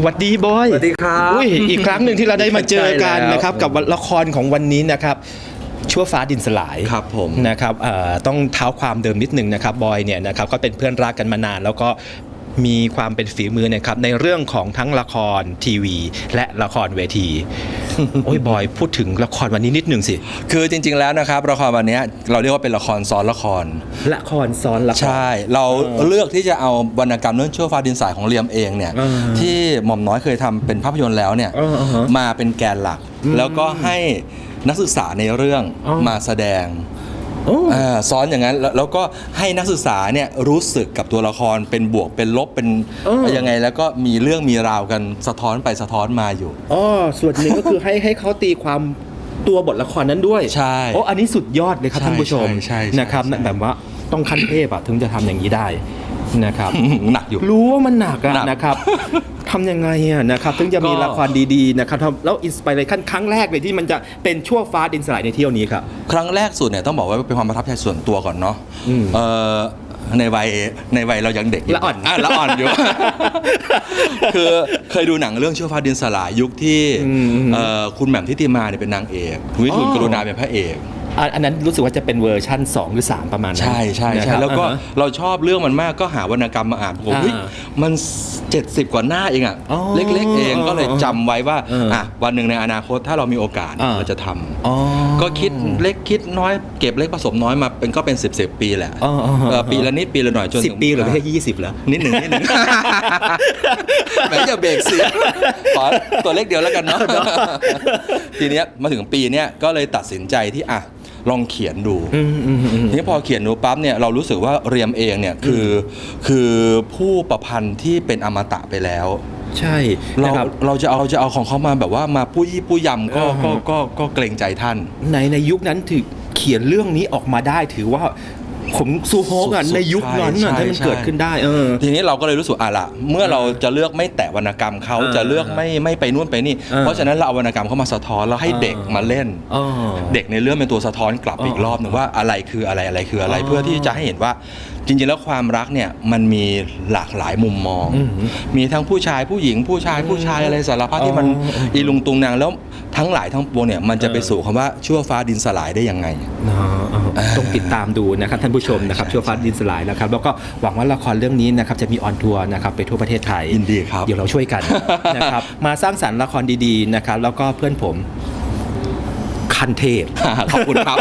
สวัสดีบอยสวัสดีครับอุ้ยอีกครั้งหนึ่งที่เราได้มาเจอกันใช่แล้วนะครับกับละครของวันนี้นะครับชั่วฟ้าดินสลายครับผมนะครับเอ่อต้องเท้าความเดิมนิดหนึ่งนะครับบอยเนี่ยนะครับก็เป็นเพื่อนรักกันมานาน แล้วก็มีความเป็นฝีมือนะครับในเรื่องของทั้งละครทีวี และละครเวที โอ้ยบอยพูดถึงละครวันนี้นิดหนึ่งสิ คือจริง ๆ แล้วนะครับละครวันเนี้ยเราเรียกว่าเป็นละครซ้อนละคร ละครซ้อนละคร ใช่ เราเออเลือกที่จะเอาวรรณกรรมเรื่องชั่วฟ้าดินสายของเรียมเองเนี่ยเออที่หม่อมน้อยเคยทำเป็นภาพยนตร์แล้วเนี่ยเออเออฮะมาเป็นแกนหลักอืมแล้วก็ให้นักศึกษาในเรื่องอ๋อมาแสดงโอ้เออซ้อนอย่างนั้นแล้วแล้วก็ให้นักศึกษาเนี่ยรู้สึกกับตัวละครเป็นบวกเป็นลบเป็นเออ ยังไงแล้วก็มีเรื่องมีราวกันสะท้อนไปสะท้อนมาอยู่ อ๋อส่วนหนึ่งก็คือให้ให้เขาตีความตัวบทละครนั้นด้วยใช่โอ้อันนี้สุดยอดเลยครับใช่ท่านผู้ชมใช่ใช่ใช่นะครับใช่ แบบว่าต้องขั้นเทพอะถึงจะทำอย่างนี้ได้ นะครับ หนักอยู่ รู้ว่ามันหนักอะหนักนะครับทำยังไงอะนะครับถึงจะมีก็ ละครดีๆนะครับทำแล้วอินสปิเรชันครั้งแรกเลยที่มันจะเป็นชั่วฟ้าดินสลายในเที่ยวนี้ครับ ครั้งแรกสุดเนี่ยต้องบอกว่าเป็นความประทับใจส่วนตัวก่อนเนาะอืมเอ่อในวัยในวัยเรายังเด็กยู่ละอ่อนะละอ่อนอยู่ คือเคยดูหนังเรื่องชั่วฟ้าดินสลายยุคที่อืมอืมเอ่อคุณแหม่มทิติมาเนี่ยเป็นนางเอกคุณวิทูลอ๋อกรุณาเป็นพระเอก อันอันนั้นรู้สึกว่าจะเป็นเวอร์ชั่น 2 หรือ 3 ประมาณนั้นใช่ใช่นะคใช่รับแล้วก็อ่าฮะ เราชอบเรื่องมันมากก็หาวรรณกรรมมาอ่านผมอ่าเฮ้ยมัน 70 กว่าหน้าเองอะอ๋อเล็ก ๆ เองก็เลยจำไว้ว่าเอออ่อะวันหนึ่งในอนาคตถ้าเรามีโอกาสอ่า เราจะทำ อ๋อ ก็คิดเล็กคิดน้อยเก็บเล็กผสมน้อยมาเป็นก็เป็น 10บสปีแหละอ๋ออ๋ออ๋อ เออปีละนิดปีละหน่อยจนสิบถึงปีหรือไม่ใช่ยี่สิบแล้ว นิดหนึ่งนิดหนึ่ง แหมอย่าเบรกเสียงขอตัวเลขเดียวแล้วกันเนาะทีเนี้ยมาถึงปีเนี้ยก็เลยตัดสินใจที่อะลองเขียนดู อืมอืมอืม ทีนี้พอเขียนดูปั๊บเนี่ยเรารู้สึกว่าเรียมเองเนี่ยคือคือผู้ประพันธ์ที่เป็นอมตะไปแล้ว ใช่เรานะครับ เราจะเอาจะเอาของเขามาแบบว่ามาผู้ยี่ผู้ยำก็อ่าฮะก็ก็ก็เกรงใจท่าน ในในยุคนั้นถือเขียนเรื่องนี้ออกมาได้ถือว่า ผมซูโฮกอะสุดๆในยุคนั้นใช่อะให้มันใช่ เกิดขึ้นได้เออ ทีนี้เราก็เลยรู้สึกอะละเมื่อเราจะเลือกไม่แตะวรรณกรรมเขาเออจะเลือกไม่ไม่ไปนู่นไปนี่ เออเพราะฉะนั้นเราเอาวรรณกรรมเข้ามาสะท้อนแล้วให้เด็กมาเล่นอ๋อเด็กในเรื่องเป็นตัวสะท้อนกลับอ๋ออีอีกรอบหนึ่งว่าอะไรคืออะไรอะไรคืออะไร อ๋อเพื่อที่จะให้เห็นว่าจริงๆแล้วความรักเนี่ยมันมีหลากหลายมุมมอง อืมมีทั้งผู้ชายผู้หญิงผู้ชายผู้ชายอะไรสารพัดที่มันอ๋ออ๋ออ๋ออีอีลุงตุงนางแล้ว ทั้งหลายทั้งปวงเนี่ยมันจะไปเออสู่คำว่าชั่วฟ้าดินสลายได้ยังไงเนาะเออต้องติดตามดูนะครับท่านผู้ชมนะครับใช่ชั่วฟ้าดินสลายนะครับแล้วก็หวังว่าละครเรื่องนี้นะครับจะมีออนทัวร์นะครับไปทั่วประเทศไทยยินดีครับเดี๋ยวเราช่วยกันนะครับมาสร้างสรรค์ละครดีๆนะครับแล้วก็เพื่อนผมคันเทพขอบคุณครับ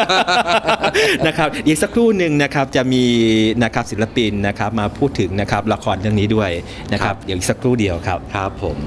นะครับอีกสักครู่หนึ่งนะครับจะมีนะครับศิลปินนะครับมาพูดถึงนะครับละครเรื่องนี้ด้วยนะครับครับเดี๋ยวอีกสักครู่เดียวครับครับผม